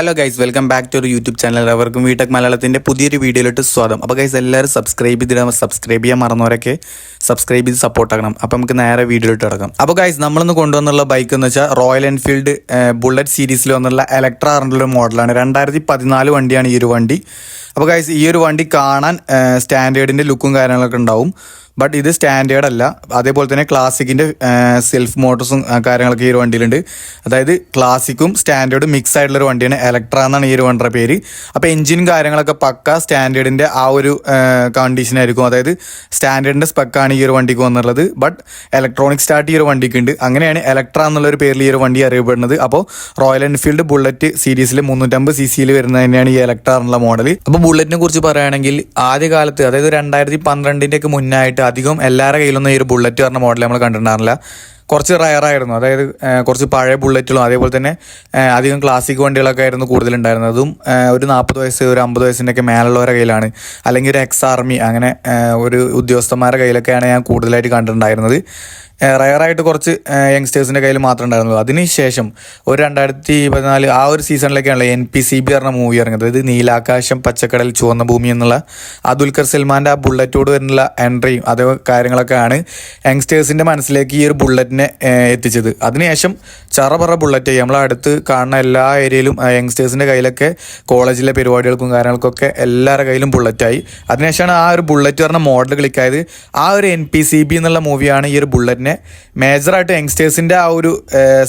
Hello guys welcome back to ഒരു YouTube channel അവർക്കും വീട്ടക് മലയാളത്തിന്റെ പുതിയൊരു വീഡിയോയിലോട്ട് സ്വാഗതം. അപ്പോൾ ഗൈസ് എല്ലാവരും സബ്സ്ക്രൈബ് ചെയ്തിടാം സബ്സ്ക്രൈബ് ചെയ്യാൻ മറന്നവരൊക്കെ സബ്സ്ക്രൈബ് ചെയ്ത് സപ്പോർട്ട് ആക്കണം. അപ്പോൾ നമുക്ക് നേരെ വീഡിയോയിലോട്ട് ഇറക്കാം അപ്പോൾ ഗൈസ് നമ്മളിന്ന് കൊണ്ടുവന്നുള്ള ബൈക്ക് എന്ന് വെച്ചാൽ റോയൽ എൻഫീൽഡ് ബുള്ളറ്റ് സീരീസിൽ വന്നുള്ള ഇലക്ട്ര ഒരു മോഡലാണ് രണ്ടായിരത്തി പതിനാല് വണ്ടിയാണ് ഈ ഒരു വണ്ടി. അപ്പോൾ ഗൈസ് ഈ ഒരു വണ്ടി കാണാൻ സ്റ്റാൻഡേർഡിന്റെ ലുക്കും കാര്യങ്ങളൊക്കെ ഉണ്ടാവും. ബട്ട് ഇത് സ്റ്റാൻഡേർഡ് അല്ല. അതേപോലെ തന്നെ ക്ലാസിക്കിന്റെ സെൽഫ് മോട്ടോഴ്സും കാര്യങ്ങളൊക്കെ ഈ ഒരു വണ്ടിയിലുണ്ട്. അതായത് ക്ലാസിക്കും സ്റ്റാൻഡേർഡും മിക്സ് ആയിട്ടുള്ള ഒരു വണ്ടിയാണ്. എലക്ട്ര എന്നാണ് ഈ ഒരു വണ്ടിയുടെ പേര്. അപ്പോൾ എഞ്ചിനും കാര്യങ്ങളൊക്കെ പക്ക സ്റ്റാൻഡേർഡിന്റെ ആ ഒരു കണ്ടീഷൻ ആയിരിക്കും. അതായത് സ്റ്റാൻഡേർഡിന്റെ സ്പെക്കാണ് ഈ ഒരു വണ്ടിക്ക് വന്നിട്ടുള്ളത്. ബട്ട് ഇലക്ട്രോണിക് സ്റ്റാർട്ട് ഈ ഒരു വണ്ടിക്ക് ഉണ്ട്. അങ്ങനെയാണ് ഇലക്ട്ര എന്നുള്ള ഒരു പേരിൽ ഈ ഒരു വണ്ടി അറിയപ്പെടുന്നത്. അപ്പോൾ റോയൽ എൻഫീൽഡ് ബുള്ളറ്റ് സീരീസിൽ മുന്നൂറ്റമ്പത് സി സിയിൽ വരുന്നത് തന്നെയാണ് ഈ ഇലക്ട്ര എന്നുള്ള മോഡൽ അപ്പോൾ ബുള്ളറ്റിനെ കുറിച്ച് പറയുകയാണെങ്കിൽ ആദ്യകാലത്ത് അതായത് രണ്ടായിരത്തി പന്ത്രണ്ടിന്റെയൊക്കെ മുന്നായിട്ട് അധികം എല്ലാവരുടെ കയ്യിലൊന്നും ഈ ഒരു ബുള്ളറ്റ് പറഞ്ഞ മോഡൽ നമ്മൾ കണ്ടിട്ടുണ്ടായിരുന്നില്ല. കുറച്ച് റയറായിരുന്നു. അതായത് കുറച്ച് പഴയ ബുള്ളറ്റുകളും അതേപോലെ തന്നെ അധികം ക്ലാസിക് വണ്ടികളൊക്കെ ആയിരുന്നു കൂടുതലുണ്ടായിരുന്നത് അതും ഒരു നാൽപ്പത് വയസ്സ് ഒരു അമ്പത് വയസ്സിന്റെ ഒക്കെ മേലുള്ളവരുടെ കയ്യിലാണ്. അല്ലെങ്കിൽ ഒരു എക്സ് ആർമി അങ്ങനെ ഒരു ഉദ്യോഗസ്ഥന്മാരുടെ കയ്യിലൊക്കെയാണ് ഞാൻ കൂടുതലായിട്ട് കണ്ടിട്ടുണ്ടായിരുന്നത്. റയറായിട്ട് കുറച്ച് യങ്സ്റ്റേഴ്സിന്റെ കയ്യിൽ മാത്രമേ ഉണ്ടായിരുന്നുള്ളൂ അതിനുശേഷം ഒരു രണ്ടായിരത്തി പതിനാല് ആ ഒരു സീസണിലൊക്കെയാണല്ലോ എൻ പി സി ബി പറഞ്ഞ മൂവി ഇറങ്ങുന്നത്. അതായത് നീലാകാശം പച്ചക്കടൽ ചുവന്ന ഭൂമി എന്നുള്ള ആ ദുൽഖർ സൽമാന്റെ ആ ബുള്ളറ്റോട് വരുന്ന എൻട്രിയും അതേ കാര്യങ്ങളൊക്കെയാണ് യങ്സ്റ്റേഴ്സിന്റെ മനസ്സിലേക്ക് ഈ ഒരു ബുള്ളറ്റിനെ ഏഹ്, എത്തിച്ചത്. അതിനുശേഷം ചറപറ ബുള്ളറ്റ് നമ്മളെ അടുത്ത് കാണുന്ന എല്ലാ ഏരിയയിലും യങ്സ്റ്റേഴ്സിന്റെ കയ്യിലൊക്കെ കോളേജിലെ പരിപാടികൾക്കും കാര്യങ്ങൾക്കൊക്കെ എല്ലാവരുടെ കയ്യിലും ബുള്ളറ്റായി അതിനുശേഷമാണ് ആ ഒരു ബുള്ളറ്റ് പറഞ്ഞ മോഡൽ ക്ലിക്കായത് ആ ഒരു എൻ പി സി ബി എന്നുള്ള മൂവിയാണ് ഈ ഒരു ബുള്ളറ്റിനെ മേജറായിട്ട് യങ്സ്റ്റേഴ്സിന്റെ ആ ഒരു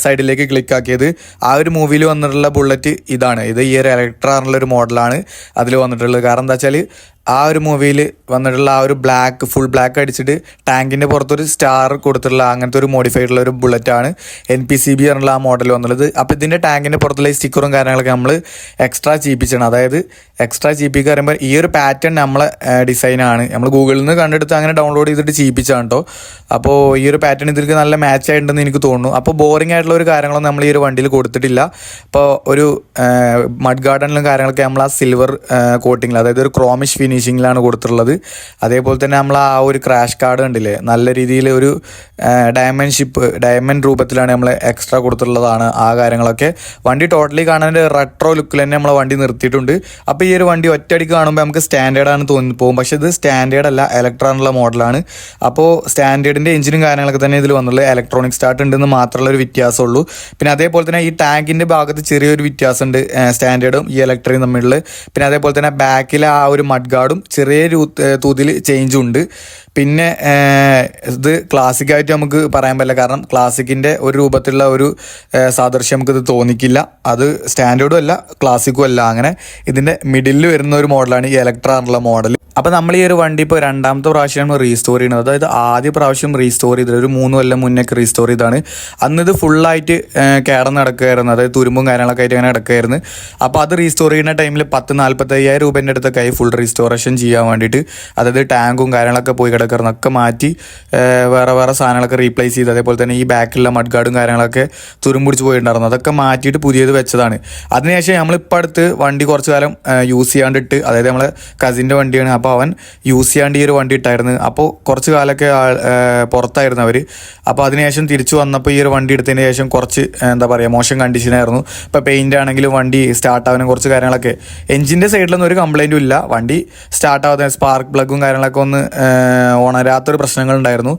സൈഡിലേക്ക് ക്ലിക്കാക്കിയത് ആ ഒരു മൂവിയിൽ വന്നിട്ടുള്ള ബുള്ളറ്റ് ഇതാണ്. ഇത് ഈ ഒരു ഇലക്ട്രാറിനുള്ള ഒരു മോഡലാണ് അതിൽ വന്നിട്ടുള്ളത്. കാരണം എന്താ വെച്ചാൽ ആ ഒരു മൂവിയിൽ വന്നിട്ടുള്ള ആ ഒരു ബ്ലാക്ക് ഫുൾ ബ്ലാക്ക് അടിച്ചിട്ട് ടാങ്കിന്റെ പുറത്തൊരു സ്റ്റാർ കൊടുത്തിട്ടുള്ള അങ്ങനത്തെ ഒരു മോഡിഫൈഡ് ഉള്ള ഒരു ബുള്ളറ്റാണ് എൻ പി സി ബി എന്നുള്ള ആ മോഡൽ വന്നുള്ളത് അപ്പോൾ ഇതിന്റെ ടാങ്കിന്റെ പുറത്തുള്ള ഈ സ്റ്റിക്കറും കാര്യങ്ങളൊക്കെ നമ്മൾ എക്സ്ട്രാ ചീപ്പിച്ചാണ് അതായത് എക്സ്ട്രാ ചീപ്പിക്ക് പറയുമ്പോൾ ഈ ഒരു പാറ്റേൺ നമ്മളെ ഡിസൈനാണ് നമ്മൾ ഗൂഗിളിൽ നിന്ന് കണ്ടെടുത്ത് അങ്ങനെ ഡൗൺലോഡ് ചെയ്തിട്ട് ചീപ്പിച്ചാണ് കേട്ടോ അപ്പോൾ ഈ ഒരു പാറ്റേൺ ഇതിലേക്ക് നല്ല മാച്ച് ആയിട്ടുണ്ടെന്ന് എനിക്ക് തോന്നുന്നു. അപ്പോൾ ബോറിംഗ് ആയിട്ടുള്ള ഒരു കാര്യങ്ങളൊന്നും നമ്മൾ ഈ ഒരു വണ്ടിയിൽ കൊടുത്തിട്ടില്ല. അപ്പോൾ ഒരു മഡ് ഗാർഡനിലും കാര്യങ്ങളൊക്കെ നമ്മൾ ആ സിൽവർ കോട്ടിങ്ങിൽ അതായത് ഒരു ക്രോമിഷ് ഫിനിഷിങ്ങിലാണ് കൊടുത്തിട്ടുള്ളത്. അതേപോലെ തന്നെ നമ്മൾ ആ ഒരു ക്രാഷ് കാർഡ് കണ്ടില്ലേ? നല്ല രീതിയിൽ ഒരു ഡയമണ്ട് ഷിപ്പ് ഡയമണ്ട് രൂപത്തിലാണ് നമ്മൾ എക്സ്ട്രാ കൊടുത്തിട്ടുള്ളതാണ് ആ കാര്യങ്ങളൊക്കെ. വണ്ടി ടോട്ടലി കാണാൻ റെട്രോ ലുക്കിൽ തന്നെ നമ്മളെ വണ്ടി നിർത്തിയിട്ടുണ്ട്. അപ്പോൾ ഈ ഒരു വണ്ടി ഒറ്റയടിക്ക് കാണുമ്പോൾ നമുക്ക് സ്റ്റാൻഡേർഡാണ് തോന്നി പോകും. പക്ഷേ ഇത് സ്റ്റാൻഡേർഡ് അല്ല ഇലക്ട്രോണുള്ള മോഡലാണ് അപ്പോൾ സ്റ്റാൻഡേർഡിന്റെ എഞ്ചിനും കാര്യങ്ങളൊക്കെ തന്നെ ഇതിൽ വന്നുള്ളൂ ഇലക്ട്രോണിക് സ്റ്റാർട്ട് ഉണ്ടെന്ന് മാത്രമുള്ള ഒരു വ്യത്യാസമുള്ളൂ. പിന്നെ അതേപോലെ തന്നെ ഈ ടാങ്കിന്റെ ഭാഗത്ത് ചെറിയൊരു വ്യത്യാസമുണ്ട് സ്റ്റാൻഡേർഡും ഈ ഇലക്ട്രിക്കും തമ്മിലുള്ള. പിന്നെ അതേപോലെ തന്നെ ബാക്കിലെ ആ ഒരു മഡ് ഗാർഡും ചെറിയ തോതിൽ ചേഞ്ചും ഉണ്ട്. പിന്നെ ഇത് ക്ലാസിക്കായിട്ട് നമുക്ക് പറയാൻ പറ്റില്ല. കാരണം ക്ലാസിക്കിന്റെ ഒരു രൂപത്തിലുള്ള ഒരു സാദൃശ്യം നമുക്കിത് തോന്നിക്കില്ല. അത് സ്റ്റാൻഡേർഡും അല്ല ക്ലാസിക്കും അല്ല. അങ്ങനെ ഇതിന്റെ മിഡിലിൽ വരുന്ന ഒരു മോഡലാണ് ഈ ഇലക്ട്ര എന്നുള്ള മോഡൽ അപ്പോൾ നമ്മൾ ഈ ഒരു വണ്ടി ഇപ്പോൾ രണ്ടാമത്തെ പ്രാവശ്യമാണ് റീസ്റ്റോർ ചെയ്യുന്നത് അതായത് ആദ്യ പ്രാവശ്യം റീസ്റ്റോർ ചെയ്തത് ഒരു മൂന്ന് കൊല്ലം മുന്നേക്ക് റീസ്റ്റോർ ചെയ്താണ് അന്ന് ഇത് ഫുള്ളായിട്ട് കേടന്ന് നടക്കുകയായിരുന്നു. അതായത് തുരുമ്പും കാര്യങ്ങളൊക്കെ ആയിട്ട് അങ്ങനെ നടക്കുകയായിരുന്നു. അപ്പോൾ അത് റീസ്റ്റോർ ചെയ്യുന്ന ടൈമിൽ പത്ത് നാൽപ്പത്തയ്യായിരം രൂപേന്റെ അടുത്തൊക്കെ ആയി ഫുൾ റീസ്റ്റോറേഷൻ ചെയ്യാൻ വേണ്ടിയിട്ട് അതായത് ടാങ്കും കാര്യങ്ങളൊക്കെ പോയി കിടക്കുന്നൊക്കെ മാറ്റി വേറെ വേറെ സാധനങ്ങളൊക്കെ റീപ്ലേസ് ചെയ്ത് അതേപോലെ തന്നെ ഈ ബാക്കിലുള്ള മഡ് ഗാർഡും കാര്യങ്ങളൊക്കെ തുരുമ്പിടിച്ച് പോയിട്ടുണ്ടായിരുന്നു. അതൊക്കെ മാറ്റിയിട്ട് പുതിയത് വെച്ചതാണ്. അതിനുശേഷം നമ്മളിപ്പോൾ അടുത്ത് വണ്ടി കുറച്ച് കാലം യൂസ് ചെയ്യാണ്ടിട്ട് അതായത് നമ്മളെ കസിന്റെ വണ്ടിയാണ് അപ്പോൾ അവൻ യൂസ് ചെയ്യാണ്ട് ഈ ഒരു വണ്ടി ഇട്ടായിരുന്നു. അപ്പോൾ കുറച്ച് കാലമൊക്കെ പുറത്തായിരുന്നു അവർ അപ്പോൾ അതിനുശേഷം തിരിച്ചു വന്നപ്പോൾ ഈ ഒരു വണ്ടി എടുത്തതിന് ശേഷം കുറച്ച് എന്താ പറയുക മോശം കണ്ടീഷനായിരുന്നു ഇപ്പോൾ പെയിന്റ് ആണെങ്കിലും വണ്ടി സ്റ്റാർട്ട് ആവാനും കുറച്ച് കാര്യങ്ങളൊക്കെ. എഞ്ചിന്റെ സൈഡിലൊന്നും ഒരു കംപ്ലൈന്റും ഇല്ല. വണ്ടി സ്റ്റാർട്ട് ആവാത്ത സ്പാർക്ക് പ്ലഗും കാര്യങ്ങളൊക്കെ ഒന്ന് ഓണരാത്തൊരു പ്രശ്നങ്ങളുണ്ടായിരുന്നു.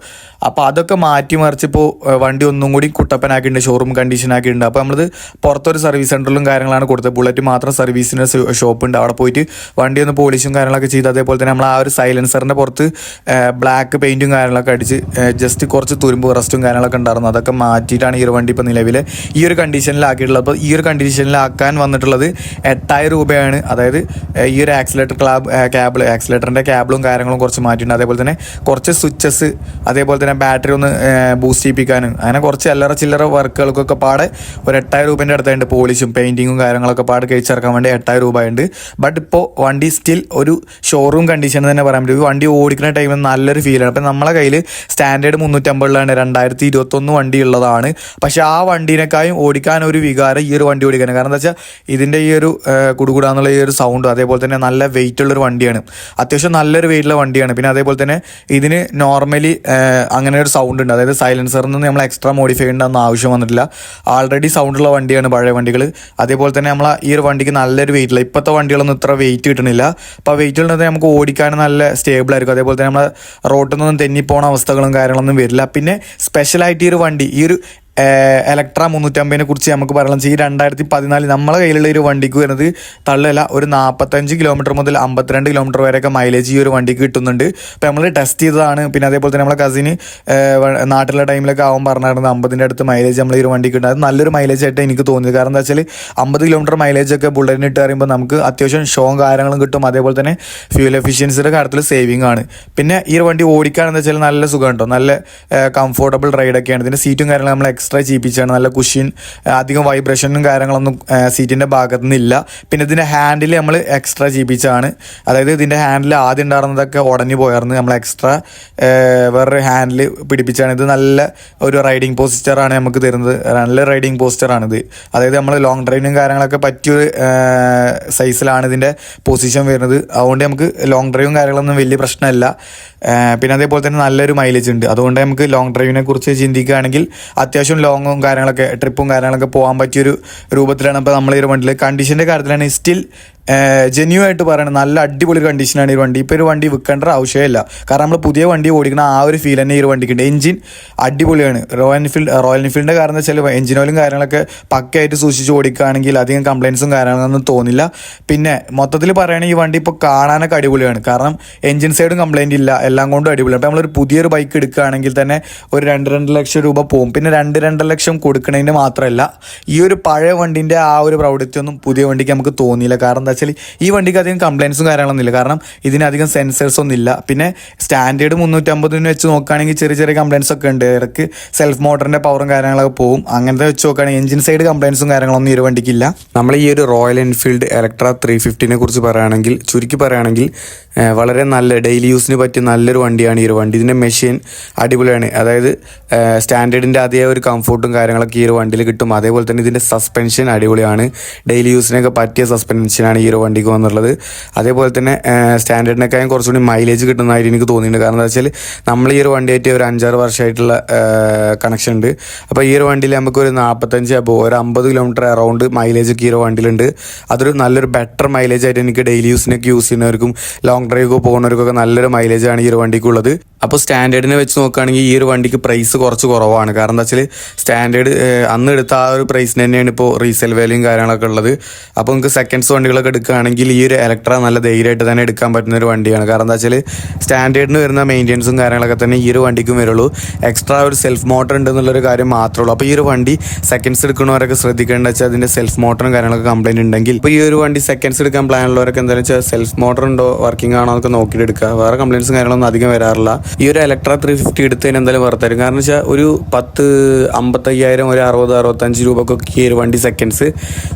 അപ്പോൾ അതൊക്കെ മാറ്റി മറിച്ചിപ്പോൾ വണ്ടി ഒന്നും കൂടി കുട്ടപ്പനാക്കിയിട്ടുണ്ട് ഷോറൂം കണ്ടീഷൻ ആക്കിയിട്ടുണ്ട്. അപ്പോൾ നമ്മളത് പുറത്തൊരു സർവീസ് സെന്ററിലും കാര്യങ്ങളാണ് കൊടുത്തത്. ബുള്ളറ്റ് മാത്രം സർവീസിന് ഷോപ്പ് ഉണ്ട്. അവിടെ പോയിട്ട് വണ്ടി ഒന്ന് പോളിഷും കാര്യങ്ങളൊക്കെ ചെയ്ത് അതേപോലെ തന്നെ നമ്മൾ ആ ഒരു സൈലൻസറിന്റെ പുറത്ത് ബ്ലാക്ക് പെയിന്റും കാര്യങ്ങളൊക്കെ അടിച്ച് ജസ്റ്റ് കുറച്ച് തുരുമ്പ് റസ്റ്റും കാര്യങ്ങളൊക്കെ ഉണ്ടായിരുന്നു. അതൊക്കെ മാറ്റിയിട്ടാണ് ഈ ഒരു വണ്ടി ഇപ്പോൾ നിലവിൽ ഈ ഒരു കണ്ടീഷനിലാക്കിയിട്ടുള്ളത് അപ്പോൾ ഈ ഒരു കണ്ടീഷനിലാക്കാൻ വന്നിട്ടുള്ളത് എട്ടായിരം രൂപയാണ്. അതായത് ഈ ഒരു ആക്സിലേറ്റർ ക്ലാബ് ക്യാബിൾ ആക്സിലേറ്ററിന്റെ ക്യാബിളും കാര്യങ്ങളും കുറച്ച് മാറ്റിയിട്ടുണ്ട്. അതേപോലെ തന്നെ കുറച്ച് സ്വിച്ചസ് അതേപോലെ തന്നെ ബാറ്ററി ഒന്ന് ബൂസ്റ്റ് ചെയ്യിപ്പിക്കാനും. അങ്ങനെ കുറച്ച് അല്ലറ ചില്ലറ വർക്കുകൾക്കൊക്കെ പാടെ ഒരു എട്ടായിരം രൂപേന്റെ അടുത്തായിട്ട് പോളിഷും പെയിന്റിങ്ങും കാര്യങ്ങളൊക്കെ പാടെ കഴിച്ചിറക്കാൻ വേണ്ടി എട്ടായിരം രൂപ ഉണ്ട് ബട്ട് ഇപ്പോൾ വണ്ടി സ്റ്റിൽ ഒരു ഷോറൂം കണ്ടീഷൻ തന്നെ പറയാൻ പറ്റും. വണ്ടി ഓടിക്കുന്ന ടൈമിൽ നല്ലൊരു ഫീലാണ് അപ്പം നമ്മളെ കയ്യിൽ സ്റ്റാൻഡേർഡ് മുന്നൂറ്റമ്പതിലാണ്. രണ്ടായിരത്തി ഇരുപത്തൊന്ന് വണ്ടി ഉള്ളതാണ്. പക്ഷേ ആ വണ്ടീനേക്കായും ഓടിക്കാൻ ഒരു വികാരം ഈ ഒരു വണ്ടി ഓടിക്കാൻ കാരണം എന്താ വെച്ചാൽ ഇതിന്റെ ഈ ഒരു കുടുകുടാന്നുള്ള ഈ ഒരു സൗണ്ടും അതേപോലെ തന്നെ നല്ല വെയിറ്റ് ഉള്ളൊരു വണ്ടിയാണ്. അത്യാവശ്യം നല്ലൊരു വെയിറ്റുള്ള വണ്ടിയാണ്. പിന്നെ അതേപോലെ തന്നെ ഇതിന് നോർമലി അങ്ങനെ ഒരു സൗണ്ട് ഉണ്ട്. അതായത് സൈലൻസറിൽ നിന്ന് നമ്മൾ എക്സ്ട്രാ മോഡിഫൈ ചെയ്യേണ്ടെന്ന് ആവശ്യം വന്നിട്ടില്ല. ആൾറെഡി സൗണ്ടുള്ള വണ്ടിയാണ് പഴയ വണ്ടികൾ അതേപോലെ തന്നെ നമ്മൾ ഈ ഒരു വണ്ടിക്ക് നല്ലൊരു വെയിറ്റ് ഇല്ല. ഇപ്പോഴത്തെ വണ്ടികളൊന്നും ഇത്ര വെയിറ്റ് കിട്ടണില്ല. അപ്പോൾ വെയിറ്റ് ഉള്ളത് നമുക്ക് ഓടിക്കാൻ നല്ല സ്റ്റേബിൾ ആയിരിക്കും. അതേപോലെ തന്നെ നമ്മൾ റോട്ടിൽ നിന്നും തെന്നിപ്പോണ അവസ്ഥകളും കാര്യങ്ങളൊന്നും വരില്ല. പിന്നെ സ്പെഷ്യലായിട്ട് ഈ ഒരു വണ്ടി ഈ ഒരു എലക്ട്ര മുന്നൂറ്റമ്പതിനെ കുറിച്ച് നമുക്ക് പറയണം ഈ രണ്ടായിരത്തി പതിനാല് നമ്മളെ കയ്യിലുള്ള ഒരു വണ്ടിക്ക് വരുന്നത് തള്ളല്ല ഒരു നാൽപ്പത്തഞ്ച് കിലോമീറ്റർ മുതൽ അമ്പത്തിരണ്ട് കിലോമീറ്റർ വരെയൊക്കെ മൈലേജ് ഈ ഒരു വണ്ടിക്ക് കിട്ടുന്നുണ്ട്. അപ്പോൾ നമ്മൾ ടെസ്റ്റ് ചെയ്തതാണ്. പിന്നെ അതേപോലെ തന്നെ നമ്മളെ കസിന് നാട്ടിലെ ടൈമിലൊക്കെ ആവാൻ പറഞ്ഞായിരുന്നു അമ്പതിന്റെ അടുത്ത് മൈലേജ് നമ്മൾ ഈ ഒരു വണ്ടിക്ക് കിട്ടുന്നത്. അത് നല്ലൊരു മൈലേജ് ആയിട്ട് എനിക്ക് തോന്നിയത്. കാരണം എന്താ വെച്ചാൽ അമ്പത് കിലോമീറ്റർ മൈലേജ് ഒക്കെ ബുള്ളറ്റിന് ഇട്ട് പറയുമ്പോൾ നമുക്ക് അത്യാവശ്യം ഷോയും കാര്യങ്ങളും കിട്ടും. അതേപോലെ തന്നെ ഫ്യൂൽ എഫിഷ്യൻസിയുടെ കാര്യത്തിൽ സേവിങ് ആണ്. പിന്നെ ഈ ഒരു വണ്ടി ഓടിക്കുകയാണെന്ന് വെച്ചാൽ നല്ല സുഖം കേട്ടോ നല്ല കംഫോർട്ടബിൾ റൈഡൊക്കെയാണ് ഇതിന്റെ സീറ്റും കാര്യങ്ങളും നമ്മൾ എക്സ്ട്രാ ചെയ്യിപ്പിച്ചാണ് നല്ല കുഷ്യൻ അധികം വൈബ്രേഷനും കാര്യങ്ങളൊന്നും സീറ്റിന്റെ ഭാഗത്തു നിന്നില്ല. പിന്നെ ഇതിന്റെ ഹാൻഡിൽ നമ്മൾ എക്സ്ട്രാ ചെയ്യിപ്പിച്ചാണ് അതായത് ഇതിന്റെ ഹാൻഡിൽ ആദ്യം ഉണ്ടായിരുന്നതൊക്കെ ഉടഞ്ഞു പോയായിരുന്നു. നമ്മൾ എക്സ്ട്രാ വേറൊരു ഹാൻഡിൽ പിടിപ്പിച്ചാണ്. ഇത് നല്ല ഒരു റൈഡിങ് പോസ്റ്ററാണ് നമുക്ക് തരുന്നത്. നല്ല റൈഡിങ് പോസ്റ്ററാണിത് അതായത് നമ്മൾ ലോങ് ഡ്രൈവിനും കാര്യങ്ങളൊക്കെ പറ്റിയൊരു സൈസിലാണ് ഇതിന്റെ പൊസിഷൻ വരുന്നത്. അതുകൊണ്ട് നമുക്ക് ലോങ് ഡ്രൈവും കാര്യങ്ങളൊന്നും വലിയ പ്രശ്നമല്ല. പിന്നെ അതേപോലെ തന്നെ നല്ലൊരു മൈലേജ് ഉണ്ട്. അതുകൊണ്ട് നമുക്ക് ലോങ് ഡ്രൈവിനെ കുറിച്ച് ചിന്തിക്കുകയാണെങ്കിൽ അത്യാവശ്യം ലോങ്ങും കാര്യങ്ങളൊക്കെ ട്രിപ്പും കാര്യങ്ങളൊക്കെ പോകാൻ പറ്റിയൊരു രൂപത്തിലാണ് ഇപ്പോൾ നമ്മൾ ഈ ഒരു വണ്ടിയിൽ കണ്ടീഷന്റെ കാര്യത്തിലാണ് സ്റ്റിൽ ജെന്യൂ ആയിട്ട് പറയണം നല്ല അടിപൊളി കണ്ടീഷനാണ് ഈ വണ്ടി. ഇപ്പോൾ ഒരു വണ്ടി വിൽക്കേണ്ട ആവശ്യമില്ല. കാരണം നമ്മൾ പുതിയ വണ്ടി ഓടിക്കുന്ന ആ ഒരു ഫീൽ തന്നെ ഈ ഒരു വണ്ടിക്കുണ്ട്. എഞ്ചിൻ അടിപൊളിയാണ്. റോയൽ എൻഫീൽഡ് റോയൽ എൻഫീൽഡിന്റെ കാരണം വെച്ചാൽ എഞ്ചിൻ ഓയിലും കാര്യങ്ങളൊക്കെ പക്കയായിട്ട് സൂക്ഷിച്ച് ഓടിക്കുകയാണെങ്കിൽ അധികം കംപ്ലയിൻസും കാര്യങ്ങളൊന്നും തോന്നില്ല. പിന്നെ മൊത്തത്തിൽ പറയുകയാണെങ്കിൽ ഈ വണ്ടി ഇപ്പോൾ കാണാനൊക്കെ അടിപൊളിയാണ്. കാരണം എഞ്ചിൻ സൈഡും കംപ്ലയിന്റ് ഇല്ല. എല്ലാം കൊണ്ടും അടിപൊളിയാണ്. അപ്പോൾ നമ്മളൊരു പുതിയൊരു ബൈക്ക് എടുക്കുകയാണെങ്കിൽ തന്നെ ഒരു രണ്ട് രണ്ട് ലക്ഷം രൂപ പോകും പിന്നെ രണ്ട് രണ്ട് ലക്ഷം കൊടുക്കുന്നതിന്റെ മാത്രമല്ല ഈ ഒരു പഴയ വണ്ടിന്റെ ആ ഒരു പ്രൗഢത്യൊന്നും പുതിയ വണ്ടിക്ക് നമുക്ക് തോന്നിയില്ല. കാരണം എന്താ വെച്ചാൽ ഈ വണ്ടിക്ക് അധികം കംപ്ലയിൻസും കാര്യങ്ങളൊന്നും ഇല്ല. കാരണം ഇതിനധികം സെൻസേഴ്സ് ഒന്നും ഇല്ല. പിന്നെ സ്റ്റാൻഡേർഡ് മുന്നൂറ്റമ്പതിന് വെച്ച് നോക്കുകയാണെങ്കിൽ ചെറിയ ചെറിയ കംപ്ലയിൻസ് ഒക്കെ ഉണ്ട്. ഇടയ്ക്ക് സെൽഫ് മോട്ടറിന്റെ പവറും കാര്യങ്ങളൊക്കെ പോകും അങ്ങനത്തെ വെച്ച് നോക്കുകയാണെങ്കിൽ എഞ്ചിൻ സൈഡ് കംപ്ലയിൻസും കാര്യങ്ങളൊന്നും ഈ ഒരു വണ്ടിക്കില്ല നമ്മൾ ഈ ഒരു റോയൽ എൻഫീൽഡ് ഇലക്ട്ര ത്രീ ഫിഫ്റ്റിനെ കുറിച്ച് പറയുകയാണെങ്കിൽ ചുരുക്കി പറയുകയാണെങ്കിൽ വളരെ നല്ല ഡെയിലി യൂസിന് പറ്റിയ നല്ലൊരു വണ്ടിയാണ് ഈ ഒരു വണ്ടി. ഇതിന്റെ മെഷീൻ അടിപൊളിയാണ്. അതായത് സ്റ്റാൻഡേർഡിന്റെ അതേ ഒരു കംഫോർട്ടും കാര്യങ്ങളൊക്കെ ഈ ഒരു വണ്ടിയിൽ കിട്ടും. അതേപോലെ തന്നെ ഇതിന്റെ സസ്പെൻഷൻ അടിപൊളിയാണ്. ഡെയിലി യൂസിനൊക്കെ പറ്റിയ സസ്പെൻഷനാണ് ഈ ഒരു വണ്ടിക്ക് വന്നിട്ടുള്ളത്. അതേപോലെ തന്നെ സ്റ്റാൻഡേർഡിനേക്കാളും കുറച്ചുകൂടി മൈലേജ് കിട്ടുന്നതായിട്ട് എനിക്ക് തോന്നിയിട്ടുണ്ട്. കാരണം എന്താ വെച്ചാൽ നമ്മൾ ഈ ഒരു വണ്ടിയായിട്ട് ഒരു അഞ്ചാറ് വർഷമായിട്ടുള്ള കണക്ഷൻ ഉണ്ട്. അപ്പോൾ ഈ ഒരു വണ്ടിയിൽ നമുക്ക് ഒരു നാൽപ്പത്തഞ്ച് അപ്പോൾ ഒരു അമ്പത് കിലോമീറ്റർ അറൗണ്ട് മൈലേജ് ഒക്കെ ഈ ഒരു വണ്ടിയിലുണ്ട്. അതൊരു നല്ലൊരു ബെറ്റർ മൈലേജ് ആയിട്ട് എനിക്ക് ഡെയിലി യൂസിനൊക്കെ യൂസ് ചെയ്യുന്നവർക്കും ലോങ് ഡ്രൈവ് പോകുന്നവർക്കൊക്കെ നല്ലൊരു മൈലേജാണ് ഈ ഒരു വണ്ടിക്കുള്ളത്. അപ്പോൾ സ്റ്റാൻഡേർഡിനെ വെച്ച് നോക്കുകയാണെങ്കിൽ ഈ ഒരു വണ്ടിക്ക് പ്രൈസ് കുറച്ച് കുറവാണ്. കാരണം എന്താ വെച്ചാൽ സ്റ്റാൻഡേർഡ് അന്ന് എടുത്ത ആ ഒരു പ്രൈസിന് തന്നെയാണ് ഇപ്പോൾ റീസെയിൽ വാല്യൂയും കാര്യങ്ങളൊക്കെ ഉള്ളത്. അപ്പോൾ നിങ്ങൾക്ക് സെക്കൻഡ്സ് വണ്ടികളൊക്കെ എടുക്കുകയാണെങ്കിൽ ഈ ഒരു ഇലക്ട്ര നല്ല ധൈര്യമായിട്ട് തന്നെ എടുക്കാൻ പറ്റുന്ന ഒരു വണ്ടിയാണ്. കാരണം എന്താ വെച്ചാൽ സ്റ്റാൻഡേർഡിന് വരുന്ന മെയിന്റെനൻസും കാര്യങ്ങളൊക്കെ തന്നെ ഈ ഒരു വണ്ടിക്കും വരുള്ളൂ. എക്സ്ട്രാ ഒരു സെൽഫ് മോട്ടർ ഉണ്ടെന്നുള്ളൊരു കാര്യം മാത്രമേ ഉള്ളൂ. അപ്പോൾ ഈ ഒരു വണ്ടി സെക്കൻഡ്സ് എടുക്കുന്നവരൊക്കെ ശ്രദ്ധിക്കേണ്ട വെച്ചാൽ അതിന്റെ സെൽഫ് മോട്ടറും കാര്യങ്ങളൊക്കെ കംപ്ലൈന്റ് ഉണ്ടെങ്കിൽ. ഇപ്പോൾ ഈ ഒരു വണ്ടി സെക്കൻഡ്സ് എടുക്കാൻ പ്ലാൻ ഉള്ളവരൊക്കെ എന്താണെന്ന് വെച്ചാൽ സെൽഫ് മോട്ടർ ഉണ്ടോ വർക്കിംഗ് ആണോ എന്നൊക്കെ നോക്കിയിട്ട് എടുക്കുക. വേറെ കംപ്ലയിൻസും കാര്യങ്ങളൊന്നും അധികം വരാറില്ല. ഈ ഒരു ഇലക്ട്ര ത്രീ ഫിഫ്റ്റി എടുത്തതിന് എന്തായാലും വെറുതെ കാരണം വെച്ചാൽ ഒരു പത്ത് അമ്പത്തയ്യായിരം ഒരു അറുപത് അറുപത്തഞ്ച് രൂപക്കൊക്കെ ഈ ഒരു വണ്ടി സെക്കൻഡ്സ്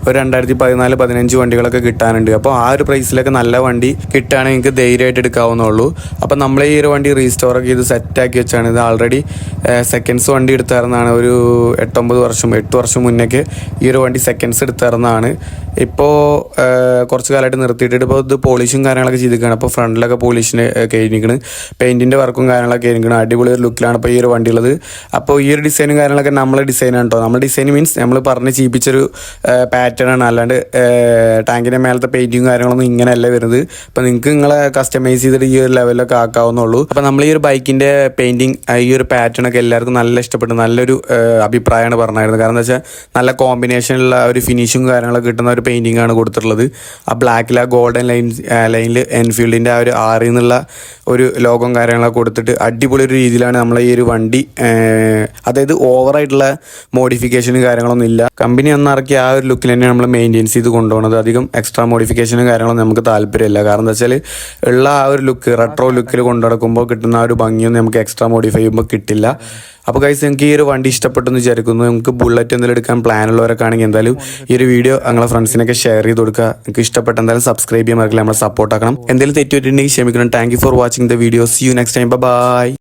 ഒരു രണ്ടായിരത്തി പതിനാല് പതിനഞ്ച് വണ്ടികളൊക്കെ കിട്ടാനുണ്ട്. അപ്പോൾ ആ ഒരു പ്രൈസിലൊക്കെ നല്ല വണ്ടി കിട്ടുകയാണെങ്കിൽ നിങ്ങൾക്ക് ധൈര്യമായിട്ട് എടുക്കാവുന്നുള്ളൂ അപ്പോൾ നമ്മൾ ഈ ഒരു വണ്ടി റീസ്റ്റോറൊക്കെ ചെയ്ത് സെറ്റാക്കി വെച്ചാണ് ഇത് ആൾറെഡി സെക്കൻഡ്സ് വണ്ടി എടുത്തായിരുന്നതാണ് ഒരു എട്ടൊമ്പത് വർഷം എട്ട് വർഷം മുന്നേക്ക് ഈ ഒരു വണ്ടി സെക്കൻഡ്സ് എടുത്തായിരുന്നതാണ് ഇപ്പോൾ കുറച്ച് കാലമായിട്ട് നിർത്തിയിട്ടിട്ട് ഇപ്പോൾ ഇത് പോളിഷും കാര്യങ്ങളൊക്കെ ചെയ്തിരിക്കുകയാണ്. അപ്പോൾ ഫ്രണ്ടിലൊക്കെ പോളിഷിന് കഴിഞ്ഞിരിക്കുന്നത് പെയിന്റിന്റെ വർക്കും കാര്യങ്ങളൊക്കെ ആയിരിക്കണം. അടിപൊളി ഒരു ലുക്കിലാണ് ഇപ്പോൾ ഈ ഒരു വണ്ടി ഉള്ളത് അപ്പോൾ ഈ ഒരു ഡിസൈനും കാര്യങ്ങളൊക്കെ നമ്മളെ ഡിസൈനാണ് കേട്ടോ നമ്മുടെ ഡിസൈൻ മീൻസ് നമ്മൾ പറഞ്ഞ് ചീപ്പിച്ചൊരു പാറ്റേൺ ആണ്. അല്ലാണ്ട് ടാങ്കിന്റെ മേലത്തെ പെയിന്റിങ് കാര്യങ്ങളൊന്നും ഇങ്ങനെയല്ല വരുന്നത്. അപ്പോൾ നിങ്ങൾക്ക് നിങ്ങളെ കസ്റ്റമൈസ് ചെയ്തിട്ട് ഈ ഒരു ലെവലിലൊക്കെ ആക്കാവുന്നുള്ളൂ അപ്പോൾ നമ്മൾ ഈ ഒരു ബൈക്കിന്റെ പെയിന്റിങ് ഈ ഒരു പാറ്റേൺ ഒക്കെ എല്ലാവർക്കും നല്ല ഇഷ്ടപ്പെട്ടു. നല്ലൊരു അഭിപ്രായമാണ് പറഞ്ഞായിരുന്നത് കാരണം എന്താ വെച്ചാൽ നല്ല കോമ്പിനേഷനുള്ള ഒരു ഫിനിഷും കാര്യങ്ങളൊക്കെ കിട്ടുന്ന ഒരു പെയിന്റിംഗ് ആണ് കൊടുത്തിട്ടുള്ളത്. ആ ബ്ലാക്കിൽ ആ ഗോൾഡൻ ലൈൻ ലൈനിൽ എൻഫീൽഡിന്റെ ആ ഒരു ആറിൽ നിന്നുള്ള ഒരു ലോഗം കാര്യങ്ങളൊക്കെ കൊടുത്തിട്ട് അടിപൊളി ഒരു രീതിയിലാണ് നമ്മളെ ഈ ഒരു വണ്ടി അതായത് ഓവറായിട്ടുള്ള മോഡിഫിക്കേഷനും കാര്യങ്ങളൊന്നും ഇല്ല. കമ്പനി ഒന്നിറക്കി ആ ഒരു ലുക്കിൽ തന്നെയാണ് നമ്മൾ മെയിന്റെയിൻസ് ചെയ്ത് കൊണ്ടുപോകുന്നത് അധികം എക്സ്ട്രാ മോഡിഫിക്കേഷനും കാര്യങ്ങളൊന്നും നമുക്ക് താല്പര്യമില്ല. കാരണം എന്താ വെച്ചാൽ ഉള്ള ആ ഒരു ലുക്ക് റെട്രോ ലുക്കിൽ കൊണ്ടു കിട്ടുന്ന ആ ഒരു ഭംഗിയൊന്നും നമുക്ക് എക്സ്ട്രാ മോഡിഫൈ ചെയ്യുമ്പോൾ കിട്ടില്ല. അപ്പോൾ ഗൈസ് നിങ്ങൾക്ക് ഈ ഒരു വണ്ടി ഇഷ്ടപ്പെട്ടെന്ന് വിചാരിക്കുന്നു. നിങ്ങൾക്ക് ബുള്ളറ്റ് എന്തെങ്കിലും എടുക്കാൻ പ്ലാൻ ഉള്ളവരൊക്കെ ആണെങ്കിൽ എന്തായാലും ഈ ഒരു വീഡിയോ നിങ്ങളെ ഫ്രണ്ട്സിനൊക്കെ ഷെയർ ചെയ്ത് കൊടുക്കുക. നിങ്ങൾക്ക് ഇഷ്ടപ്പെട്ട എന്തായാലും സബ്സ്ക്രൈബ് ചെയ്യാൻ മറക്കില്ല നമ്മളെ സപ്പോർട്ട് ആക്കണം. എന്തെങ്കിലും തെറ്റുപറ്റിട്ടുണ്ടെങ്കിൽ ക്ഷമിക്കണം. Thank you for watching the video see you next time bye